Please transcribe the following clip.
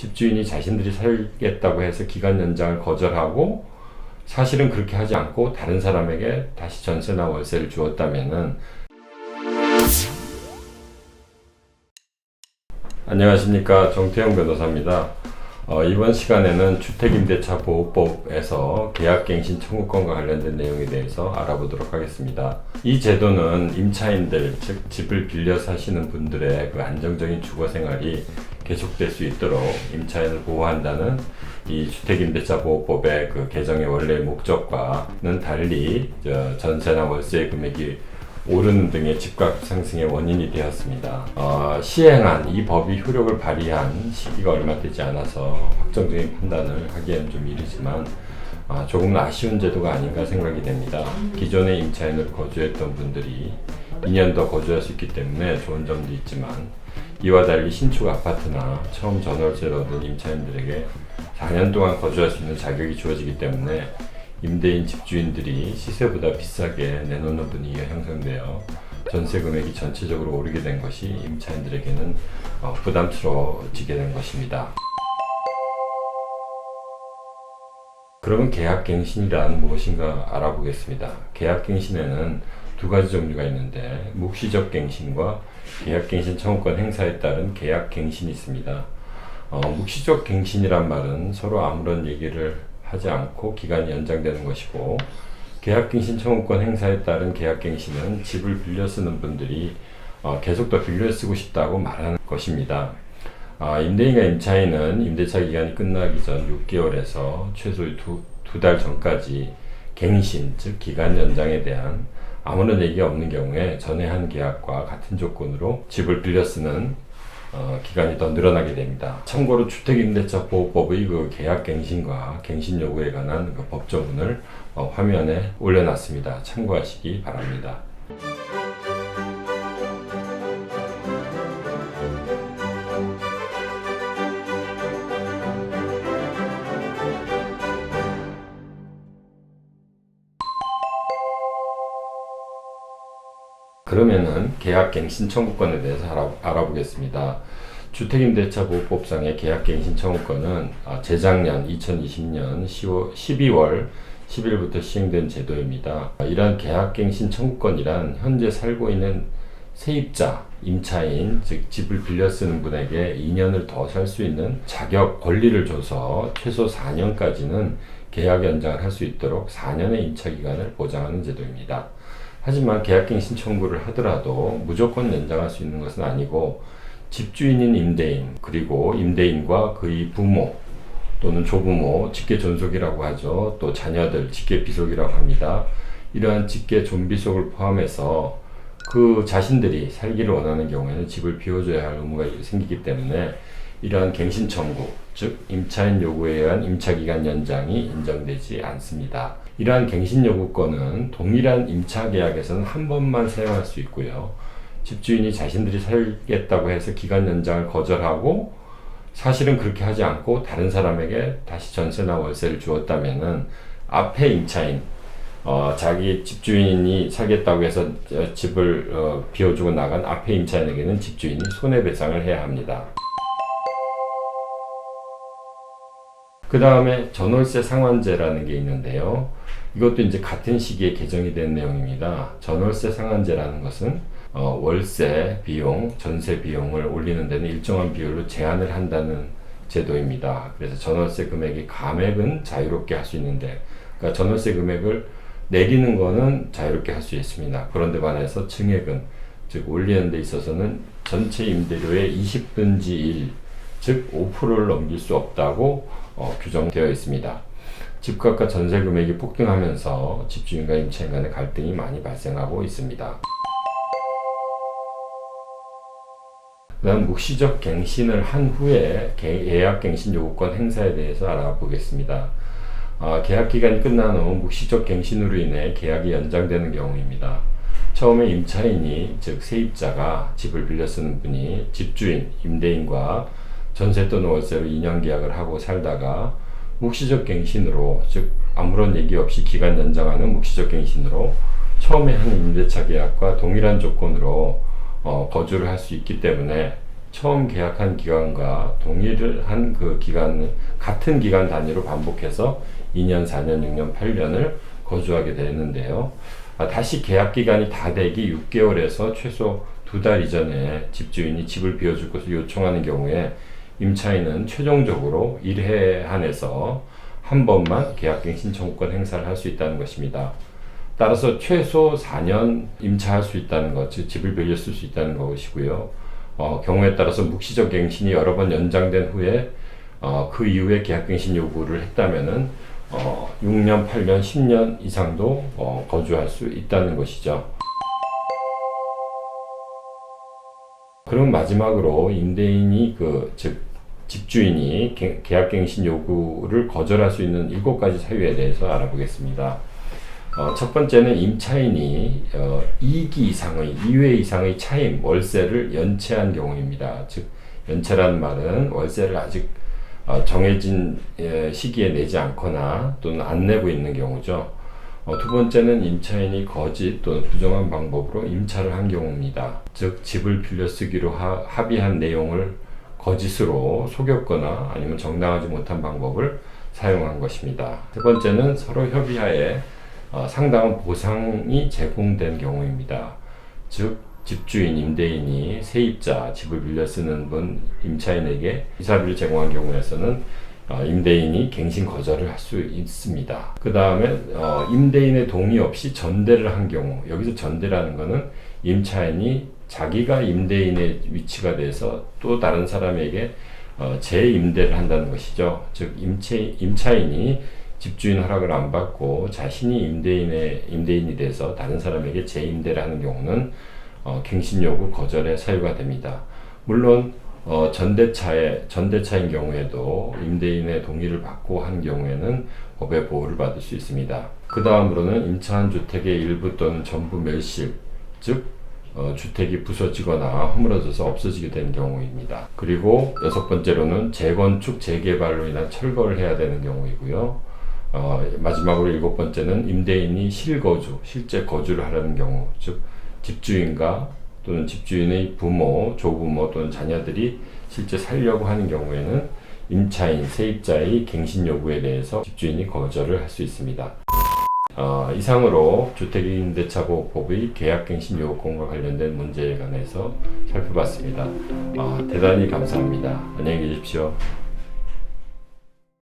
집주인이 자신들이 살겠다고 해서 기간 연장을 거절하고 사실은 그렇게 하지 않고 다른 사람에게 다시 전세나 월세를 주었다면은 안녕하십니까 정태영 변호사입니다. 어, 이번 시간에는 주택임대차 보호법에서 계약갱신 청구권과 관련된 내용에 대해서 알아보도록 하겠습니다. 이 제도는 임차인들, 즉 집을 빌려 사시는 분들의 그 안정적인 주거 생활이 계속될 수 있도록 임차인을 보호한다는 이 주택임대차 보호법의 그 개정의 원래 목적과는 달리 저 전세나 월세 금액이 오르는 등의 집값 상승의 원인이 되었습니다. 어, 시행한 이 법이 효력을 발휘한 시기가 얼마 되지 않아서 확정적인 판단을 하기엔 좀 이르지만 아, 조금 아쉬운 제도가 아닌가 생각이 됩니다. 기존의 임차인으로 거주했던 분들이 2년 더 거주할 수 있기 때문에 좋은 점도 있지만 이와 달리 신축 아파트나 처음 전월세를 얻은 임차인들에게 4년 동안 거주할 수 있는 자격이 주어지기 때문에 임대인 집주인들이 시세보다 비싸게 내놓는 분위기가 형성되어 전세 금액이 전체적으로 오르게 된 것이 임차인들에게는 어, 부담스러워지게 된 것입니다. 그러면 계약갱신이란 무엇인가 알아보겠습니다. 계약갱신에는 두 가지 종류가 있는데 묵시적 갱신과 계약갱신 청구권 행사에 따른 계약갱신이 있습니다. 어, 묵시적 갱신이란 말은 서로 아무런 얘기를 하지 않고 기간이 연장되는 것이고 계약갱신 청구권 행사에 따른 계약갱신은 집을 빌려 쓰는 분들이 어, 계속 더 빌려 쓰고 싶다고 말하는 것입니다. 아, 임대인과 임차인은 임대차 기간이 끝나기 전 6개월에서 최소 두, 두 달 전까지 갱신, 즉 기간 연장에 대한 아무런 얘기가 없는 경우에 전에 한 계약과 같은 조건으로 집을 빌려 쓰는 어, 기간이 더 늘어나게 됩니다. 참고로 주택임대차 보호법의 그 계약갱신과 갱신 요구에 관한 그 법조문을 어, 화면에 올려놨습니다. 참고하시기 바랍니다. 그러면은 계약갱신 청구권에 대해서 알아, 알아 보겠습니다. 주택임대차 보호법상의 계약갱신 청구권은 아, 재작년 2020년 10월, 12월 10일부터 시행된 제도입니다. 아, 이러한 계약갱신 청구권이란 현재 살고 있는 세입자, 임차인, 즉 집을 빌려 쓰는 분에게 2년을 더 살 수 있는 자격 권리를 줘서 최소 4년까지는 계약 연장을 할 수 있도록 4년의 임차 기간을 보장하는 제도입니다. 하지만 계약갱 신 청구를 하더라도 무조건 연장할 수 있는 것은 아니고 집주인인 임대인 그리고 임대인과 그의 부모 또는 조부모 직계 존속이라고 하죠. 또 자녀들 직계 비속이라고 합니다. 이러한 직계 존비속을 포함해서 그 자신들이 살기를 원하는 경우에는 집을 비워줘야 할 의무가 생기기 때문에 이러한 갱신 청구, 즉 임차인 요구에 의한 임차 기간 연장이 인정되지 않습니다. 이러한 갱신 요구권은 동일한 임차 계약에서는 한 번만 사용할 수 있고요. 집주인이 자신들이 살겠다고 해서 기간 연장을 거절하고 사실은 그렇게 하지 않고 다른 사람에게 다시 전세나 월세를 주었다면은 앞에 임차인 어, 자기 집주인이 살겠다고 해서 어, 집을 어, 비워주고 나간 앞에 임차인에게는 집주인이 손해배상을 해야 합니다. 그 다음에 전월세 상환제라는 게 있는데요. 이것도 이제 같은 시기에 개정이 된 내용입니다. 전월세 상환제라는 것은 어, 월세 비용, 전세 비용을 올리는 데는 일정한 비율로 제한을 한다는 제도입니다. 그래서 전월세 금액이 감액은 자유롭게 할 수 있는데, 그러니까 전월세 금액을 내리는 거는 자유롭게 할 수 있습니다. 그런데 반해서 증액은 즉 올리는 데 있어서는 전체 임대료의 20분지 1, 즉 5%를 넘길 수 없다고 어, 규정되어 있습니다. 집값과 전세 금액이 폭등하면서 집주인과 임차인 간의 갈등이 많이 발생하고 있습니다. 그다음 묵시적 갱신을 한 후에 예약 갱신 요구권 행사에 대해서 알아보겠습니다. 아, 계약 기간이 끝난 후 묵시적 갱신으로 인해 계약이 연장되는 경우입니다. 처음에 임차인이 즉 세입자가 집을 빌려 쓰는 분이 집주인, 임대인과 전세 또는 월세로 2년 계약을 하고 살다가 묵시적 갱신으로 즉 아무런 얘기 없이 기간 연장하는 묵시적 갱신으로 처음에 한 임대차 계약과 동일한 조건으로 어, 거주를 할 수 있기 때문에 처음 계약한 기간과 동일한 그 기간 같은 기간 단위로 반복해서 2년, 4년, 6년, 8년을 거주하게 되는데요. 아, 다시 계약 기간이 다 되기 6개월에서 최소 두 달 이전에 집주인이 집을 비워줄 것을 요청하는 경우에 임차인은 최종적으로 1회 한해서 한 번만 계약갱 신 청구권 행사를 할 수 있다는 것입니다. 따라서 최소 4년 임차할 수 있다는 것, 즉 집을 빌렸을 수 있다는 것이고요. 어, 경우에 따라서 묵시적 갱신이 여러 번 연장된 후에 어, 그 이후에 계약갱신 요구를 했다면은 어, 6년, 8년, 10년 이상도 어, 거주할 수 있다는 것이죠. 그럼 마지막으로 임대인이 그 즉 집주인이 개- 계약갱신 요구를 거절할 수 있는 일곱 가지 사유에 대해서 알아보겠습니다. 어, 첫 번째는 임차인이 어, 2기 이상의 2회 이상의 차임 월세를 연체한 경우입니다. 즉 연체라는 말은 월세를 아직 어, 정해진 예, 시기에 내지 않거나 또는 안 내고 있는 경우죠. 어, 두 번째는 임차인이 거짓 또는 부정한 방법으로 임차를 한 경우입니다. 즉 집을 빌려 쓰기로 하- 합의한 내용을 거짓으로 속였거나 아니면 정당하지 못한 방법을 사용한 것입니다. 세 번째는 서로 협의하에 어, 상당한 보상이 제공된 경우입니다. 즉 집주인 임대인이 세입자 집을 빌려 쓰는 분 임차인에게 이사비를 제공한 경우에서는 어, 임대인이 갱신 거절을 할 수 있습니다. 그 다음에 어, 임대인의 동의 없이 전대를 한 경우 여기서 전대라는 것은 임차인이 자기가 임대인의 위치가 돼서 또 다른 사람에게 어, 재임대를 한다는 것이죠. 즉 임차, 임차인이 집주인 허락을 안 받고 자신이 임대인의 임대인이 돼서 다른 사람에게 재임대를 하는 경우는 어, 갱신 요구 거절의 사유가 됩니다. 물론 어, 전대차에 전대차인 경우에도 임대인의 동의를 받고 한 경우에는 법의 보호를 받을 수 있습니다. 그 다음으로는 임차한 주택의 일부 또는 전부 멸실, 즉 어, 주택이 부서지거나 허물어져서 없어지게 된 경우입니다. 그리고 여섯 번째로는 재건축, 재개발로 인한 철거를 해야 되는 경우이고요. 어, 마지막으로 일곱 번째는 임대인이 실거주, 실제 거주를 하려는 경우, 즉 집주인과 또는 집주인의 부모, 조부모 또는 자녀들이 실제 살려고 하는 경우에는 임차인, 세입자의 갱신 요구에 대해서 집주인이 거절을 할 수 있습니다. 어, 이상으로 주택임대차보호법의 계약갱신 요건과 관련된 문제에 관해서 살펴봤습니다. 어, 대단히 감사합니다. 안녕히 계십시오.